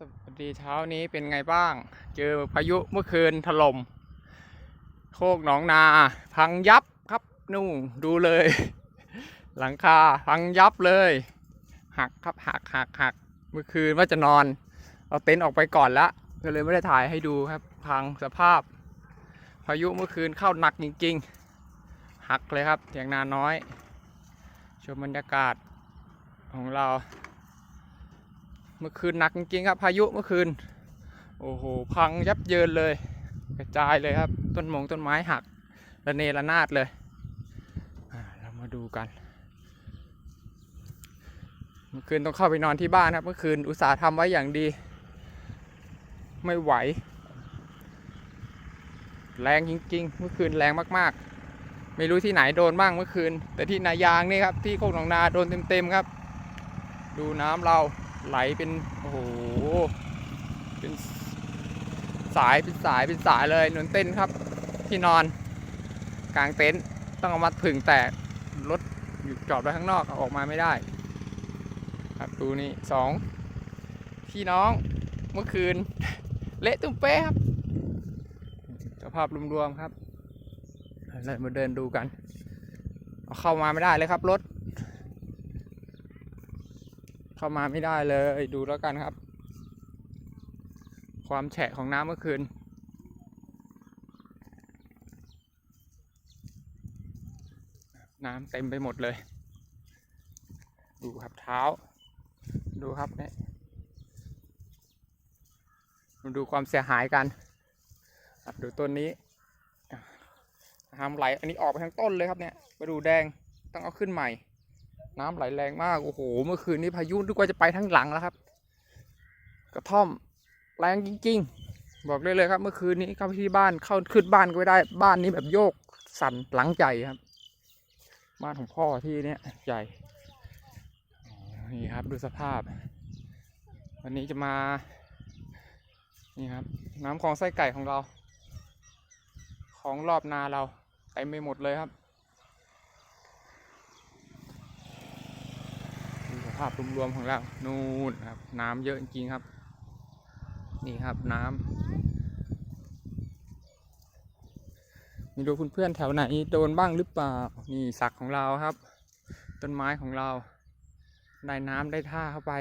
สวัสดีเช้านี้เป็นไงบ้าง เจอพายุเมื่อคืนถล่มโคกหนองนา พังยับครับนู่นดูเลย หลังคาพังยับเลย หักครับหักหักหักเมื่อคืนว่าจะนอน เอาเต็นท์ออกไปก่อนละก็เลยไม่ได้ถ่ายให้ดูครับ พังสภาพ พายุเมื่อคืนเข้าหนักจริงๆ หักเลยครับอย่างนาน้อย ชมบรรยากาศของเรา เมื่อคืนหนักจริงครับ พายุเมื่อคืน โอ้โห พังยับเยินเลย กระจายเลยครับ ต้นมงต้นไม้หักระเนระนาดเลยอ่าเรามาดูกัน เมื่อคืนต้องเข้าไปนอนที่บ้านครับ เมื่อคืนอุตส่าห์ทำไว้อย่างดี ไม่ไหว แรงจริง ๆ เมื่อคืนแรงมาก ๆ ไม่รู้ที่ไหนโดนบ้างเมื่อคืน แต่ที่นายางนี่ครับ ที่โคกหนองนาโดนเต็มๆครับ ดูน้ำเรา ไหลเป็นโอ้โหเป็นสายเป็นสายเป็นสายเลยนนเต้นครับที่นอน กลางเต็นท์ต้องเอามาผึ่งแต่รถอยู่จอดไว้ข้างนอกอออกมาไม่ได้ ครับดูนี่สองพี่น้องเมื่อคืน เละตุ้มเป๊ะครับสภาพรวมๆครับเรามาเดินดูกัน เอาเข้ามาไม่ได้เลยครับรถ เข้ามาไม่ได้เลยดูแล้วกันครับ ความแฉะของน้ำเมื่อคืน น้ำเต็มไปหมดเลย ดูครับเท้า ดูครับเนี่ยมาดูความเสียหายกันดูต้นนี้น้ำไหลอันนี้ออกไปทั้งต้นเลยครับเนี่ยมาดูแดงต้องเอาขึ้นใหม่ น้ำไหลแรงมากโอ้โหเมื่อคืนนี้พายุนึกว่าจะไปทั้งหลังแล้วครับ กระท่อมแรงจริง ๆ บอกเลยเลยครับ เมื่อคืนนี้เข้าที่บ้านเข้าขึ้นบ้านก็ไม่ได้ บ้านนี้แบบโยกสั่นหลังใหญ่ครับ บ้านของพ่อที่เนี้ยใหญ่นี่ครับดูสภาพ วันนี้จะมา นี่ครับ น้ำคลองไส้ไก่ของเรา ของรอบนาเราเต็มไปหมดเลยครับ ดูส ภาพรวมๆของเรา นู่นครับ น้ำเยอะจริงครับ นี่ครับน้ำม่รู้เพื่อนๆแถวไหนโดนบ้างหรือเปล่า นี่สักของเราครับ ต้นไม้ของเรา ได้น้ำได้ท่าเข้าไป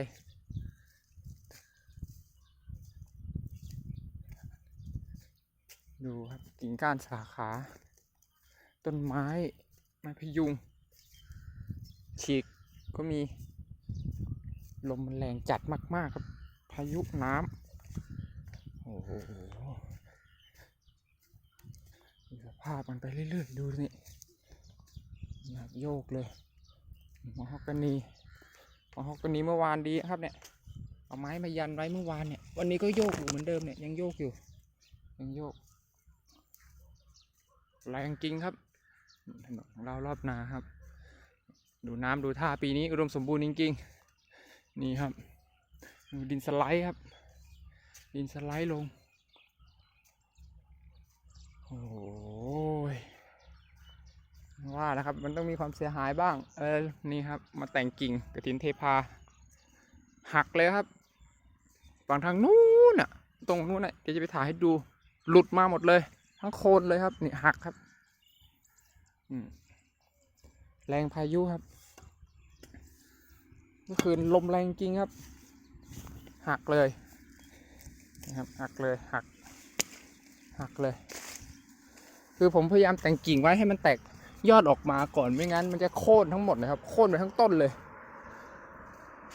ดูครับกิ่งก้านสาขา ต้นไม้ไม้พยุงฉีกก็มี ลมมันแรงจัดมากๆครับ พายุน้ำโอ้โหสภาพมันไปเรื่อยๆ ดูนี่นี่ครับโยกเลยมอฮอกกานีมอฮอกกานีเมื่อวานดีครับเนี่ย เอาไม้มายันไว้เมื่อวานเนี่ย วันนี้ก็โยกอยู่เหมือนเดิมเนี่ยยังโยกอยู่ ยังโยกแรงจริงครับถนนของเรารอบนาครับ ดูน้ำดูท่าปีนี้อุดมสมบูรณ์จริงๆ นี่ครับดูดินสไลด์ครับ ดินสไลด์ลง โอ้ยว่าแล้วครับ มันต้องมีความเสียหายบ้าง เออ นี่ครับ มาแต่งกิ่งกระถินเทพา หักเลยครับฝั่งทางนู้นน่ะ ตรงนู้นน่ะเดี๋ยวจะไปถ่ายให้ดู หลุดมาหมดเลย ทั้งโคนเลยครับ นี่หักครับ แรงพายุครับ เมื่อคืนลมแรงจริงครับ หักเลยนะครับหักเลยหัก หักเลย คือผมพยายามแต่งกิ่งไว้ให้มันแตกยอดออกมาก่อนไม่งั้น มันจะโค่นทั้งหมดนะครับ โค่นไปทั้งต้นเลย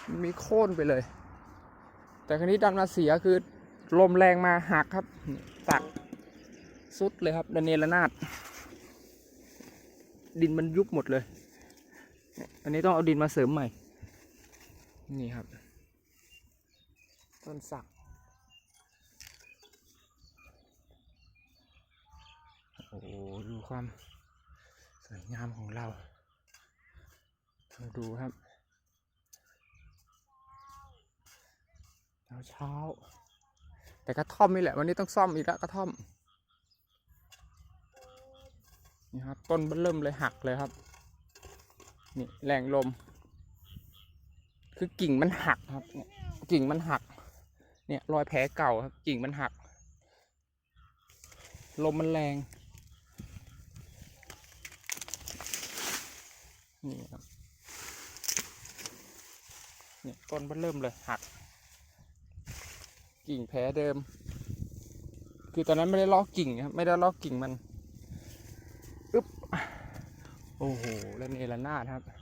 มันมีโค่นไปเลย แต่ครั้นี้ดันมาเสียคือลมแรงมาหักครับ ตักสุดเลยครับระเนรนาดดินมันยุบหมดเลย อันนี้ต้องเอาดินมาเสริมใหม่ นี่ครับ ต้นสัก โอ้โหดูความสวยงามของเรามาดูครับเช้าเช้า แต่กระท่อมนี่แหละ วันนี้ต้องซ่อมอีกแล้วกระท่อม นี่ครับ ต้นเริ่มเลยหักเลยครับ นี่แรงลม คือกิ่งมันหักครับเนี่ยกิ่งมันหัก เนี่ยรอยแผลเก่าครับกิ่งมันหัก ลมมันแรงนี่ครับเนี่ยต้นมันเริ่มเลยหัก กิ่งแผลเดิม คือตอนนั้นไม่ได้ลอกกิ่งครับไม่ได้ลอกกิ่งมันอึ๊บโอ้โหแล้วเนรนาดครับ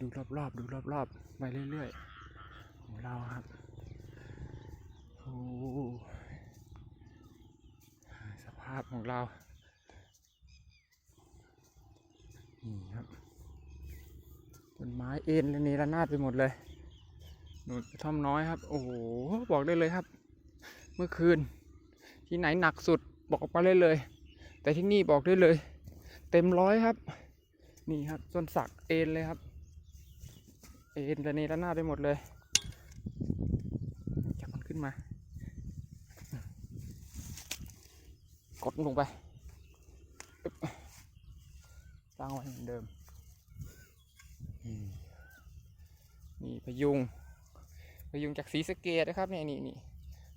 ดูรอบๆ ดูรอบๆ ไปเรื่อยๆ ของเราครับ โอ้สภาพของเรา นี่ครับต้นไม้เอ็นและเนระนาดไปหมดเลยหนูนกระท่อมน้อยครับ โอ้โห บอกได้เลยครับ เมื่อคืน ที่ไหนหนักสุดบอกมาเลยเลย แต่ที่นี่บอกได้เลย เต็มร้อยครับ นี่ครับต้นสักเอ็นเลยครับ เอ็นระเนระนาดไปหมดเลยจับมันขึ้นมา กดลงไปตั้งไว้เหมือนเดิมมนี่พยุง พยุงจากสีสเกตนะครับเนี่ยนี่นี่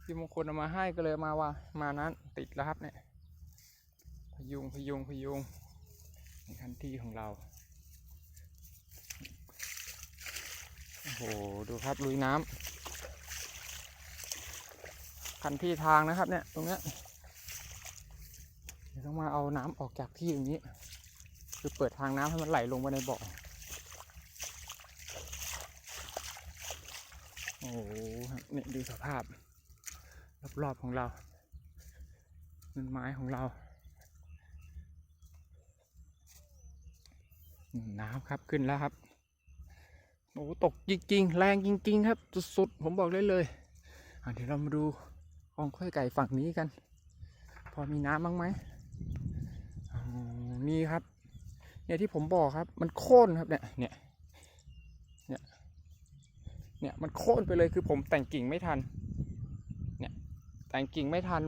พี่มงคลเอามาให้ก็เลยมาว่ามานั้นติดแล้วครับเนี่ย พยุงพยุงพยุงในคันที่ของเรา โอ้โห ดูครับลุยน้ำคันที่ทางนะครับเนี่ยตรงเนี้ยต้องมาเอาน้ำออกจากที่ตรงนี้ คือเปิดทางน้ำให้มันไหลลงไปในบ่อโอ้โหนี่ดูสภาพ รอบๆของเราต้นไม้ของเรา น้ำครับขึ้นแล้วครับ โอ้ตกจริงๆ แรงจริง ๆ ครับ สุดๆ ผมบอกได้เลยอะเดี๋ยวเรามาดูกองข้อยไก่ฝั่งนี้กัน พอมีน้ำบ้างไหมนี่ครับ เนี่ยที่ผมบอกครับ มันโค่นครับเนี่ย เนี่ย เนี่ย เนี่ย มันโค่นไปเลยคือผมแต่งกิ่งไม่ทัน เนี่ย แต่งกิ่งไม่ทัน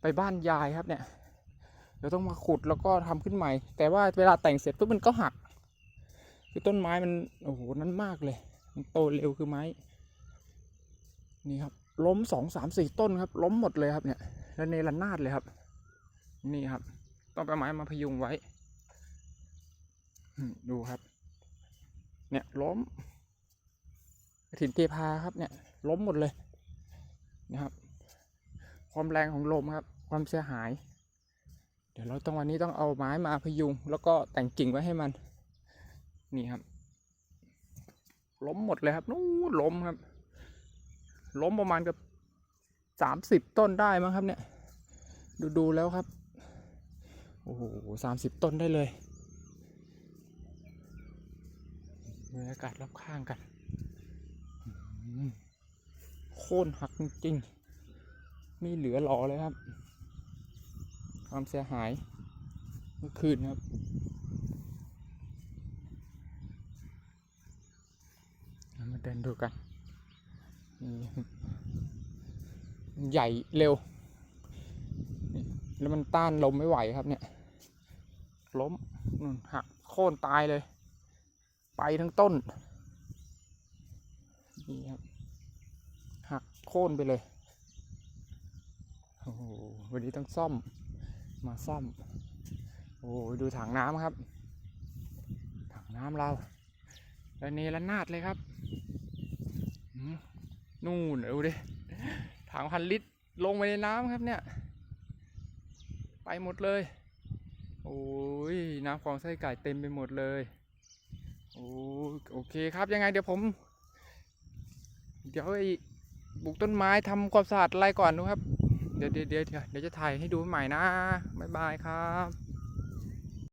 ไปบ้านยายครับเนี่ย เดี๋ยวต้องมาขุดแล้วก็ทำขึ้นใหม่ แต่ว่าเวลาแต่งเสร็จปุ๊บมันก็หัก คือต้นไม้มันโอ้โหนั้นมากเลย มันโตเร็วคือไม้ นี่ครับ ล้มสองสามสี่ต้นครับ ล้มหมดเลยครับเนี่ยแล้วเนระนาดเลยครับ นี่ครับ ต้องไปเอาไม้มาพยุงไว้ดูครับ เนี่ยล้มถิ่นเทพาครับเนี่ย ล้มหมดเลยนะครับ ความแรงของลมครับ ความเสียหาย เดี๋ยวเราต้องวันนี้ต้องเอาไม้มาพยุง แล้วก็แต่งกิ่งไว้ให้มัน นี่ครับ ล้มหมดเลยครับนู้นล้มครับ ล้มประมาณกับสามสิบต้นได้มั้งครับเนี่ย ดูดูแล้วครับ โอ้โหสามสิบต้นได้เลยบรรยากาศรอบข้างกัน โค่นหักจริงๆไม่เหลือหลอเลยครับ ความเสียหายเมื่อคืนครับ เดินดูกัน ใหญ่เร็ว แล้วมันต้านลมไม่ไหวครับเนี่ย ล้มหักโค่นตายเลย ไปทั้งต้น นี่ครับ หักโค่นไปเลย โอ้โห วันนี้ต้องซ่อม มาซ่อม โอ้โหดูถังน้ำครับ ถังน้ำเราแล้วเนรนาดเลยครับ นู่นดูดิถังพันลิตรลงไปในน้ำครับเนี่ย ไปหมดเลย โอ้ยน้ำของไส้ไก่เต็มไปหมดเลยโอ้โอเคครับยังไงเดี๋ยวผม เดี๋ยวไอ้ปลูกต้นไม้ทำความสะอาดอะไรก่อนนะครับ เดี๋ยวเดี๋ยวเดี๋ยวเดี๋ยวจะถ่ายให้ดูใหม่นะบ๊ายบายครับ